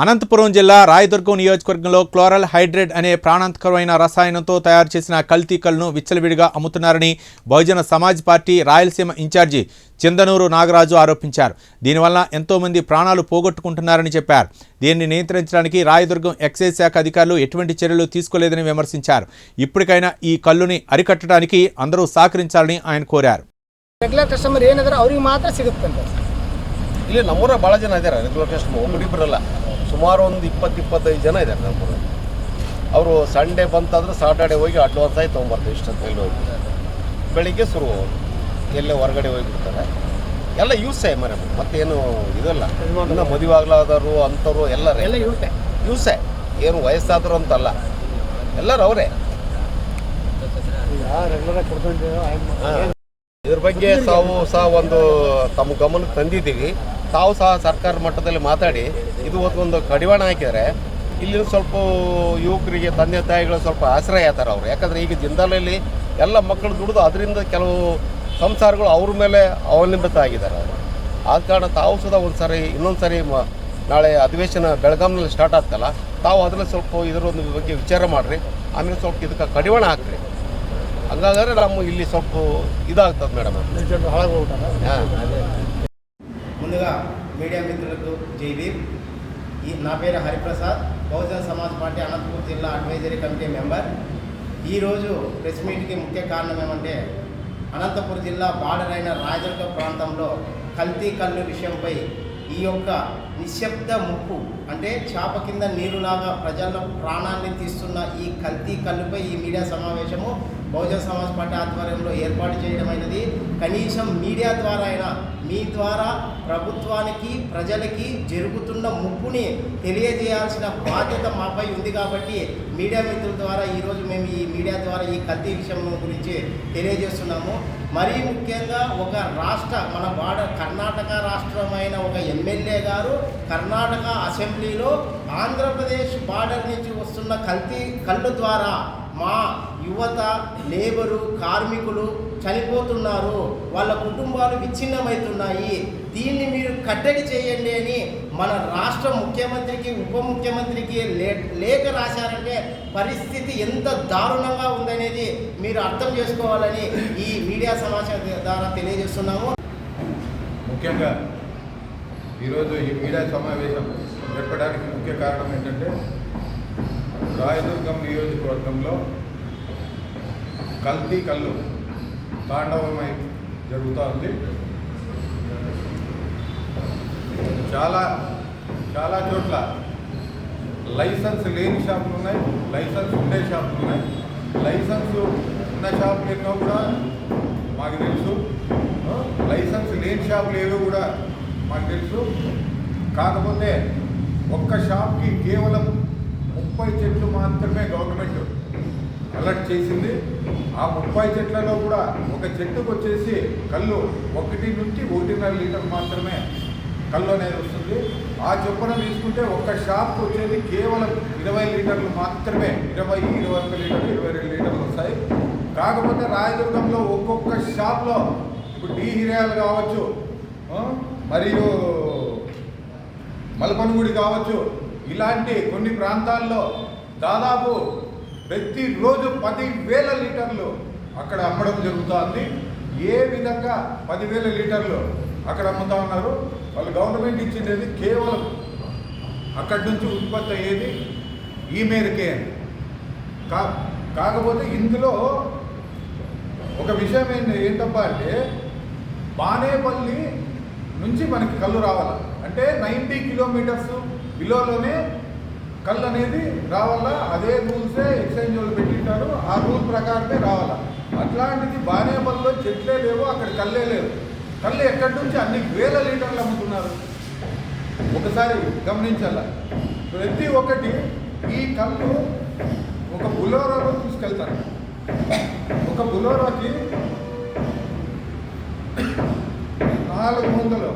అనంతపురం జిల్లా రాయదుర్గం నియోజకవర్గంలో chloral hydrate అనే ప్రాణాంతకరమైన రసాయనంతో తయారు చేసిన కల్తీ కళ్ళను విచ్చలవిడిగా అమ్ముతున్నారని బహుజన సమాజ్ పార్టీ రాయలసీమ ఇన్ఛార్జి చిందనూరు నాగరాజు ఆరోపించారు. దీనివల్ల ఎంతోమంది ప్రాణాలు పోగొట్టుకుంటున్నారని చెప్పారు. దీన్ని నియంత్రించడానికి రాయదుర్గం ఎక్సైజ్ శాఖ అధికారులు ఎటువంటి చర్యలు తీసుకోలేదని విమర్శించారు. ఇప్పటికైనా ఈ కళ్ళుని అరికట్టడానికి అందరూ సహకరించాలని ఆయన కోరారు. ರೆಗ್ಯುಲರ್ ನಮ್ಮೂರ ಜನ ರೆಗ್ಯುಲರ್ ಕಸ್ಟಮರ್ ಸುಮಾರು ಒಂದು ಇಪ್ಪತ್ತು ಇಪ್ಪತ್ತೈದು ಜನ ಇದ್ದಾರೆ ನಮ್ಮೂರು ಅವರು ಸಂಡೇ ಬಂತಂದ್ರೆ ಸಾಟರ್ಡೆ ಹೋಗಿ ಅಡ್ವಾನ್ಸ್ ಆಗಿ ತೊಗೊಂಬರ್ತೀವಿ ಇಷ್ಟಂತ ಎಲ್ಲಿ ಹೋಗಿ ಬೆಳಿಗ್ಗೆ ಶುರು ಹೋಗೋದು. ಎಲ್ಲೇ ಹೊರಗಡೆ ಹೋಗಿಬಿಡ್ತಾರೆ. ಎಲ್ಲ ಯೂಸೇ ಮರೆ ಮತ್ತೇನು ಇದಲ್ಲ. ಇನ್ನು ಮದುವೆ ಆಗ್ಲಾದವರು ಅಂಥವ್ರು ಎಲ್ಲರೇ ಎಲ್ಲ ಯೂಸ್ ಯೂಸ್ ಆಯ್ ಏನು ವಯಸ್ಸಾದ್ರು ಅಂತಲ್ಲ. ಎಲ್ಲರೂ ಅವರೇ. ಇದ್ರ ಬಗ್ಗೆ ತಾವು ಸಹ ಒಂದು ತಮ್ಮ ಗಮನಕ್ಕೆ ತಂದಿದ್ದೀವಿ. ತಾವು ಸಹ ಸರ್ಕಾರ ಮಟ್ಟದಲ್ಲಿ ಮಾತಾಡಿ ಇದು ಒಂದು ಕಡಿವಾಣ ಹಾಕಿದರೆ ಇಲ್ಲಿ ಸ್ವಲ್ಪ ಯುವಕರಿಗೆ ತಂದೆ ತಾಯಿಗಳು ಸ್ವಲ್ಪ ಆಶ್ರಯ ಆಗ್ತಾರೆ ಅವರು. ಯಾಕಂದರೆ ಈಗ ಜಿಂದಾಲಲ್ಲಿ ಎಲ್ಲ ಮಕ್ಕಳು ದುಡಿದು ಅದರಿಂದ ಕೆಲವು ಸಂಸಾರಗಳು ಅವ್ರ ಮೇಲೆ ಅವಲಂಬಿತ ಆಗಿದ್ದಾರೆ. ಅವರು ಆದ ಕಾರಣ ತಾವು ಸುದಾ ಒಂದು ಸಾರಿ ಇನ್ನೊಂದು ಸಾರಿ ಮ ನಾಳೆ ಅಧಿವೇಶನ ಬೆಳಗಾಂನಲ್ಲಿ ಸ್ಟಾರ್ಟ್ ಆಗ್ತಲ್ಲ ತಾವು ಅದರಲ್ಲಿ ಸ್ವಲ್ಪ ಇದರ ಒಂದು ಬಗ್ಗೆ ವಿಚಾರ ಮಾಡಿರಿ. ಆಮೇಲೆ ಸ್ವಲ್ಪ ಇದಕ್ಕೆ ಕಡಿವಾಣ ಹಾಕ್ರಿ. ಹಂಗಾದ್ರೆ ನಮ್ಮ ಇಲ್ಲಿ ಸ್ವಲ್ಪ ಇದಾಗ್ತದೆ ಮೇಡಮ್. ಹಾಂ. ముందుగా మీడియా మిత్రులకు జైవీర్ ఈ నా పేరు హరిప్రసాద్. బహుజన సమాజ్ పార్టీ అనంతపురం జిల్లా అడ్వైజరీ కమిటీ మెంబర్. ఈరోజు ప్రెస్ మీట్కి ముఖ్య కారణం ఏమంటే అనంతపురం జిల్లా బార్డర్ అయిన రాయదుర్గ ప్రాంతంలో కల్తీ కళ్ళు విషయంపై ఈ యొక్క నిశ్శబ్ద ముప్పు అంటే చేప కింద నీరులాగా ప్రజల ప్రాణాన్ని తీస్తున్న ఈ కల్తీ కళ్ళుపై ఈ మీడియా సమావేశము బహుజన సమాజ్ పార్టీ ఆధ్వర్యంలో ఏర్పాటు చేయడమైనది కనీసం మీడియా ద్వారా అయినా మీ ద్వారా ప్రభుత్వానికి ప్రజలకి జరుగుతున్న ముప్పుని తెలియజేయాల్సిన బాధ్యత మాపై ఉంది కాబట్టి మీడియా మిత్రుల ద్వారా ఈరోజు మేము ఈ మీడియా ద్వారా ఈ కల్తీ విషయం గురించి తెలియజేస్తున్నాము. మరీ ముఖ్యంగా ఒక రాష్ట్ర మన బాడ కర్ణాటక రాష్ట్రమైన ఒక ఎమ్మెల్యే గారు కర్ణాటక అసెంబ్లీలో ఆంధ్రప్రదేశ్ బార్డర్ నుంచి వస్తున్న కల్తీ కళ్ళు ద్వారా మా యువత లేబరు కార్మికులు చనిపోతున్నారు. వాళ్ళ కుటుంబాలు విచ్ఛిన్నమవుతున్నాయి. దీన్ని మీరు కట్టడి చేయండి అని మన రాష్ట్ర ముఖ్యమంత్రికి ఉప ముఖ్యమంత్రికి లే లేఖ రాశారంటే పరిస్థితి ఎంత దారుణంగా ఉందనేది మీరు అర్థం చేసుకోవాలని ఈ మీడియా సమాచారం ద్వారా తెలియజేస్తున్నాము. ముఖ్యంగా ఈరోజు ఈ మీడియా సమావేశం జరపడానికి ముఖ్య కారణం ఏంటంటే రాయదుర్గం నియోజకవర్గంలో కల్తీ కళ్ళు తాండవమై జరుగుతూ ఉంది చాలా చాలా చోట్ల లైసెన్స్ లేని షాపులు ఉన్నాయి లైసెన్స్ ఉండే షాపులు ఉన్నాయి. లైసెన్స్ ఉన్న షాపులు ఎన్నో కూడా మాకు తెలుసు. లైసెన్స్ లేని షాపులు ఏవో కూడా మాకు తెలుసు. కాకపోతే ఒక్క షాప్కి కేవలం ముప్పై చెట్లు మాత్రమే గవర్నమెంట్ అలర్ట్ చేసింది. ఆ ముప్పై చెట్లలో కూడా ఒక చెట్టుకు వచ్చేసి కళ్ళు ఒకటి నుంచి ఒకటిన్నర లీటర్ మాత్రమే కళ్ళు అనేది వస్తుంది. ఆ చొప్పున తీసుకుంటే ఒక షాప్కి వచ్చేది కేవలం ఇరవై లీటర్లు మాత్రమే. ఇరవై ఇరవై ఒక్క లీటర్లు ఇరవై రెండు లీటర్లు వస్తాయి. కాకపోతే రాయదుర్గంలో ఒక్కొక్క షాప్లో ఇప్పుడు డీ హిరియాలు కావచ్చు మరియు మలపనుగుడి కావచ్చు ఇలాంటి కొన్ని ప్రాంతాల్లో దాదాపు ప్రతిరోజు పదివేల లీటర్లు అక్కడ అమ్మడం జరుగుతుంది. ఏ విధంగా పదివేల లీటర్లు అక్కడ అమ్ముతా ఉన్నారు? వాళ్ళు గవర్నమెంట్ ఇచ్చింది కేవలం అక్కడి నుంచి ఉత్పత్తి అయ్యేది ఈ మేరకే కా కాకపోతే ఇందులో ఒక విషయం ఏంటి ఏంటబ్బా అంటే బానేపల్లి నుంచి మనకి కళ్ళు రావాలి. అంటే నైంటీ కిలోమీటర్స్ బిలోలోనే కళ్ళు అనేది రావాలా? అదే రూల్సే ఎక్స్చేంజ్ వాళ్ళు పెట్టింటారు. ఆ రూల్ ప్రకారమే రావాలా? అట్లాంటిది బానేపల్లిలో చెట్లే లేవు అక్కడ కళ్ళే లేవు. కళ్ళు ఎక్కడి నుంచి అన్ని వేల లీటర్లు అమ్ముతున్నారు? ఒకసారి గమనించాల? ప్రతి ఒక్కటి ఈ కళ్ళు ఒక బులోరాలో తీసుకెళ్తారు. ఒక బులోరాకి నాలుగు వందలు.